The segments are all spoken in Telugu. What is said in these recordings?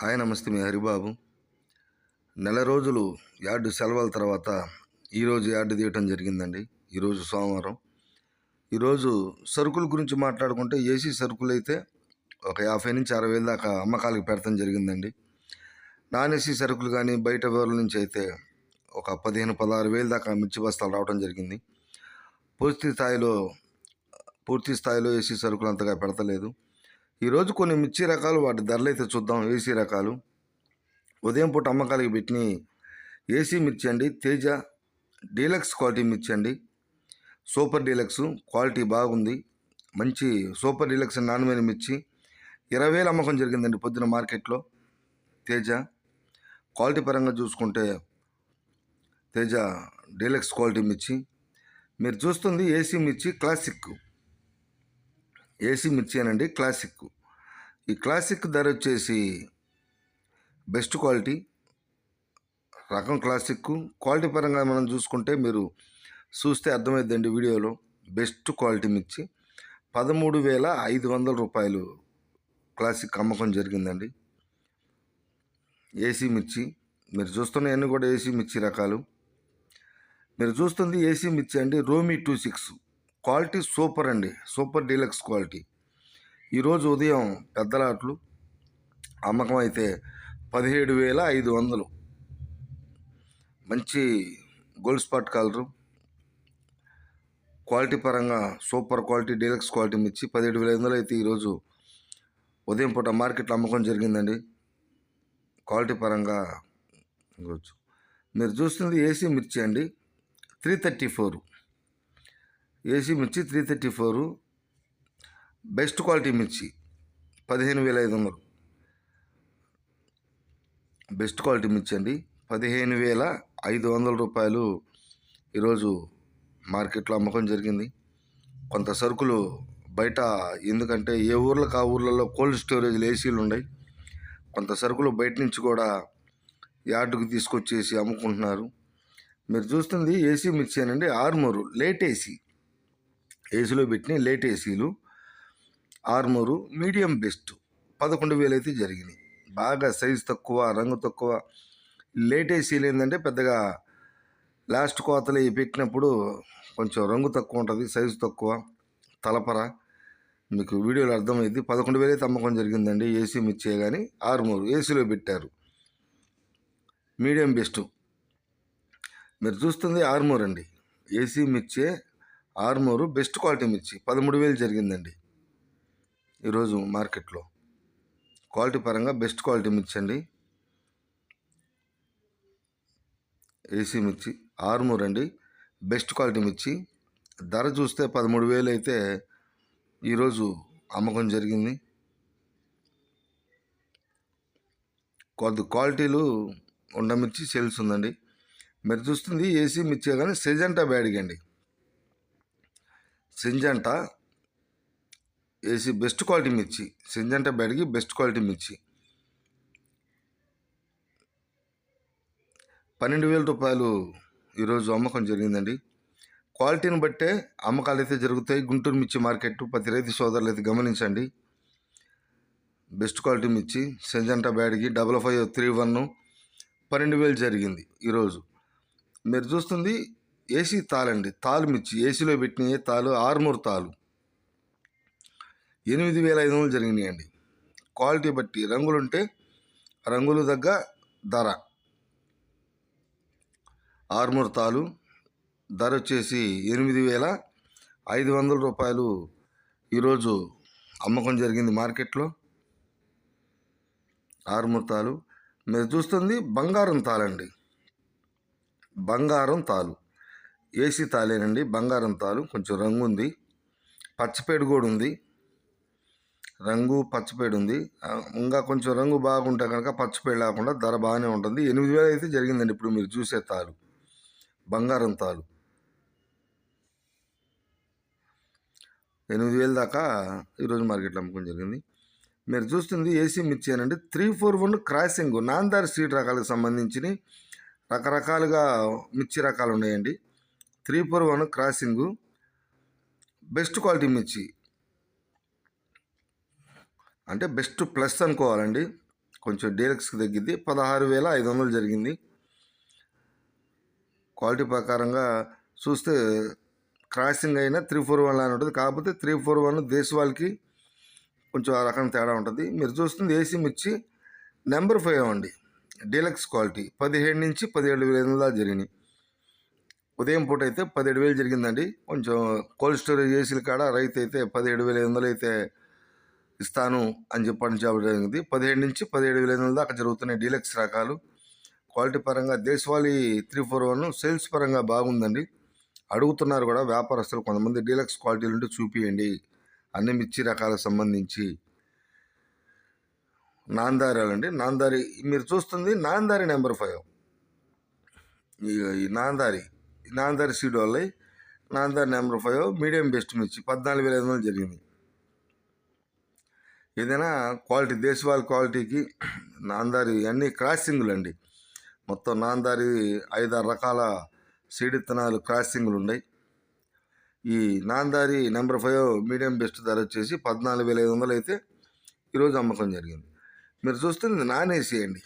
హాయ్ నమస్తే మీ హరిబాబు. నెల రోజులు యార్డు సెలవుల తర్వాత ఈరోజు యార్డు తీయటం జరిగిందండి. ఈరోజు సోమవారం. ఈరోజు సరుకుల గురించి మాట్లాడుకుంటే ఏసీ సరుకులు అయితే ఒక యాభై నుంచి అరవై వేల దాకా అమ్మకాలకు పెడతాం జరిగిందండి. నాన్ ఏసీ సరుకులు కానీ బయట ఊర్ల నుంచి అయితే ఒక పదిహేను పదహారు వేలు దాకా మిర్చి బస్తాలు రావడం జరిగింది. పూర్తి స్థాయిలో పూర్తి స్థాయిలో ఏసీ సరుకులు అంతగా పెడతలేదు. ఈరోజు కొన్ని మిర్చి రకాలు వాటి ధరలు అయితే చూద్దాం. ఏసీ రకాలు. ఉదయం పూట అమ్మకాలకి పెట్టిన ఏసీ మిర్చి అండి. తేజ డీలక్స్ క్వాలిటీ మిర్చి అండి. సూపర్ డీలక్స్ క్వాలిటీ బాగుంది. మంచి సూపర్ డీలక్స్ నాణ్యమైన మిర్చి. ఇరవై వేలు అమ్మకం జరిగిందండి పొద్దున మార్కెట్లో. తేజ క్వాలిటీ పరంగా చూసుకుంటే తేజ డీలక్స్ క్వాలిటీ మిర్చి. మీరు చూస్తుంది ఏసీ మిర్చి క్లాసిక్. ఏసీ మిర్చి అనండి క్లాసిక్ ఈ క్లాసిక్ ధర వచ్చేసి బెస్ట్ క్వాలిటీ రకం క్లాసిక్ క్వాలిటీ పరంగా మనం చూసుకుంటే మీరు చూస్తే అర్థమైందండి వీడియోలో. బెస్ట్ క్వాలిటీ మిర్చి పదమూడు వేల ఐదు వందల రూపాయలు క్లాసిక్ అమ్మకం జరిగిందండి. ఏసీ మిర్చి మీరు చూస్తున్నవన్నీ కూడా ఏసీ మిర్చి రకాలు. మీరు చూస్తుంది ఏసీ మిర్చి అండి రోమీ టూ సిక్స్ క్వాలిటీ సూపర్ అండి. Super deluxe quality. ఈరోజు ఉదయం పెద్దలాట్లు. అమ్మకం అయితే పదిహేడు వేల ఐదు వందలు. మంచి గోల్డ్ స్పాట్ కలరు. క్వాలిటీ పరంగా సూపర్ క్వాలిటీ డీలక్స్ క్వాలిటీ మిర్చి పదిహేడు వేల ఐదు వందలు అయితే ఈరోజు ఉదయం పూట మార్కెట్లో అమ్మకం జరిగిందండి. క్వాలిటీ పరంగా మీరు చూస్తుంది ఏసీ మిర్చి అండి. Three thirty four. ఏసీ మిర్చి three thirty four. Best quality మిర్చి పదిహేను వేల ఐదు వందలు. బెస్ట్ క్వాలిటీ మిర్చి అండి. పదిహేను వేల ఐదు వందల రూపాయలు ఈరోజు మార్కెట్లో అమ్మకం జరిగింది. కొంత సరుకులు బయట ఎందుకంటే ఏ ఊర్లకు ఆ ఊర్లలో కోల్డ్ స్టోరేజ్లు ఏసీలు ఉన్నాయి కొంత సరుకులు బయట నుంచి కూడా యార్డుకు తీసుకొచ్చేసి అమ్ముకుంటున్నారు. మీరు చూస్తుంది ఏసీ మిర్చి అనండి ఆర్మూరు లేట్ ఏసీ ఏసీలో పెట్టినాయి లేట్ ఏసీలు. Armur medium best. పదకొండు వేలు అయితే జరిగినాయి. బాగా సైజు తక్కువ రంగు తక్కువ. లేట్ ఏసీలు ఏంటంటే పెద్దగా లాస్ట్ కోతలు పెట్టినప్పుడు కొంచెం రంగు తక్కువ ఉంటుంది సైజు తక్కువ తలపర. మీకు వీడియోలో అర్థమైంది. పదకొండు వేలు అయితే అమ్మకం జరిగిందండి ఏసీ మిర్చే కానీ ఆరుమూరు ఏసీలో పెట్టారు. Medium best. మీరు చూస్తుంది ఆరుమూరు అండి ఏసీ మిర్చే ఆర్మూరు బెస్ట్ క్వాలిటీ మిర్చి. పదమూడు వేలు జరిగిందండి. ఈరోజు మార్కెట్లో. క్వాలిటీ పరంగా బెస్ట్ క్వాలిటీ మిర్చి అండి. ఏసీ మిర్చి ఆర్మూర్ అండి. బెస్ట్ క్వాలిటీ మిర్చి. ధర చూస్తే పదమూడు వేలు అయితే ఈరోజు అమ్మకం జరిగింది. కొద్ది క్వాలిటీలు ఉండ మిర్చి సేల్స్ ఉందండి. మీరు చూస్తుంది ఏసీ మిర్చి కానీ సెజంటా బ్యాడ్గా అండి. సింజంట ఏసీ బెస్ట్ క్వాలిటీ మిర్చి. సింజంట బ్యాడ్కి బెస్ట్ క్వాలిటీ మిర్చి. పన్నెండు వేల రూపాయలు ఈరోజు అమ్మకం జరిగిందండి. క్వాలిటీని బట్టే అమ్మకాలు అయితే జరుగుతాయి. గుంటూరు మిర్చి మార్కెట్ ప్రతి రైతు సోదరులు అయితే గమనించండి. బెస్ట్ క్వాలిటీ మిర్చి సెంజంటా బ్యాడ్కి డబల్ ఫైవ్ త్రీ వన్ పన్నెండు వేలు జరిగింది ఈరోజు. మీరు చూస్తుంది ఏసీ తాళండి తాలు మిర్చి. ఏసీలో పెట్టిన తాలు? ఆర్మూర్ తాలు. ఎనిమిది వేల ఐదు వందలు జరిగినాయండి. క్వాలిటీ బట్టి రంగులుంటే రంగులు తగ్గ ధర. ఆర్మూర్ తాలు. ధర వచ్చేసి ఎనిమిది వేల ఐదు వందల రూపాయలు ఈరోజు అమ్మకం జరిగింది మార్కెట్లో. ఆర్మూర్ తాలు. మీరు చూస్తుంది బంగారం తాళండి బంగారం తాలు. ఏసీ తాలేనండి బంగారం తాలు కొంచెం రంగు ఉంది. పచ్చపేడు కూడా ఉంది. రంగు పచ్చపేడు ఉంది ఇంకా కొంచెం రంగు బాగుంటే కనుక పచ్చపేడు లేకుండా ధర బాగానే ఉంటుంది. ఎనిమిది వేలు అయితే జరిగిందండి ఇప్పుడు మీరు చూసే తాలు. బంగారం తాలు. ఎనిమిది వేలు దాకా ఈరోజు మార్కెట్లో అమ్మకం జరిగింది. మీరు చూస్తుంది ఏసీ మిర్చి అనండి three four one crossing Namdhari street రకాలకు సంబంధించి రకరకాలుగా మిర్చి రకాలు ఉన్నాయండి. Three four one crossing. Best quality మిర్చి. అంటే బెస్ట్ ప్లస్ అనుకోవాలండి. కొంచెం డీలక్స్కి తగ్గిద్ది. పదహారు వేల ఐదు వందలు జరిగింది. క్వాలిటీ ప్రకారంగా చూస్తే క్రాసింగ్ అయినా త్రీ ఫోర్ వన్ అని ఉంటుంది. కాకపోతే త్రీ ఫోర్ వన్ దేశవాళ్ళకి కొంచెం ఆ రకం తేడా ఉంటుంది. మీరు చూస్తుంది ఏసీ మిర్చి నెంబర్ ఫైవ్ అండి. Deluxe quality. పదిహేడు నుంచి పదిహేడు వేల ఐదు వందల జరిగినాయి. ఉదయం పూట అయితే పదిహేడు వేలు జరిగిందండి. కొంచెం కోల్డ్ స్టోరేజ్ ఏసీల కాడ రైతు అయితే పదిహేడు వేల ఐదు వందలు అయితే ఇస్తాను అని చెప్పడం జరిగింది. పదిహేడు నుంచి పదిహేడు వేల ఐదు వందల దాకా జరుగుతున్నాయి డీలక్స్ రకాలు. క్వాలిటీ పరంగా దేశవాళీ త్రీ ఫోర్ వన్ సేల్స్ పరంగా బాగుందండి. అడుగుతున్నారు కూడా వ్యాపారస్తులు కొంతమంది డీలక్స్ క్వాలిటీలు ఉంటే చూపియండి. అన్ని మిర్చి రకాలకు సంబంధించి నాందారాలండి. నాందారి మీరు చూస్తుంది నాందారి నెంబర్ ఫైవ్. ఈ ఈ నాందారి నాందారి సీడ్ వాళ్ళవి Namdhari number five medium best మిర్చి పద్నాలుగు వేల ఐదు వందలు జరిగింది. ఏదైనా క్వాలిటీ దేశవాళ క్వాలిటీకి నాందారి అన్ని క్రాసింగ్లు అండి మొత్తం నాందారి ఐదారు రకాల సీడ్ విత్తనాలు క్రాసింగ్లు ఉన్నాయి ఈ Namdhari number five medium best ధర వచ్చేసి పద్నాలుగు వేల ఐదు వందలు అయితే ఈరోజు అమ్మకం జరిగింది. మీరు చూస్తుంది నానేసేయండి అండి.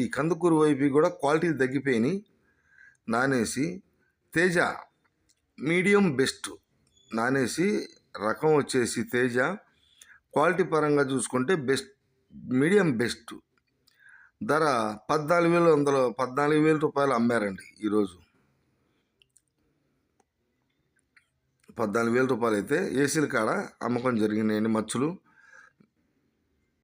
ఈ కందుకూరు వైపు కూడా క్వాలిటీ తగ్గిపోయినాయి. నానేసి తేజ మీడియం బెస్ట్ నానేసి రకం వచ్చేసి తేజ. క్వాలిటీ పరంగా చూసుకుంటే బెస్ట్ మీడియం బెస్ట్. ధర పద్నాలుగు వేలు వందలు పద్నాలుగు వేల రూపాయలు అమ్మారండి ఈరోజు. పద్నాలుగు వేల రూపాయలు అయితే ఏసీల కాడ అమ్మకం జరిగినాయండి మచ్చులు.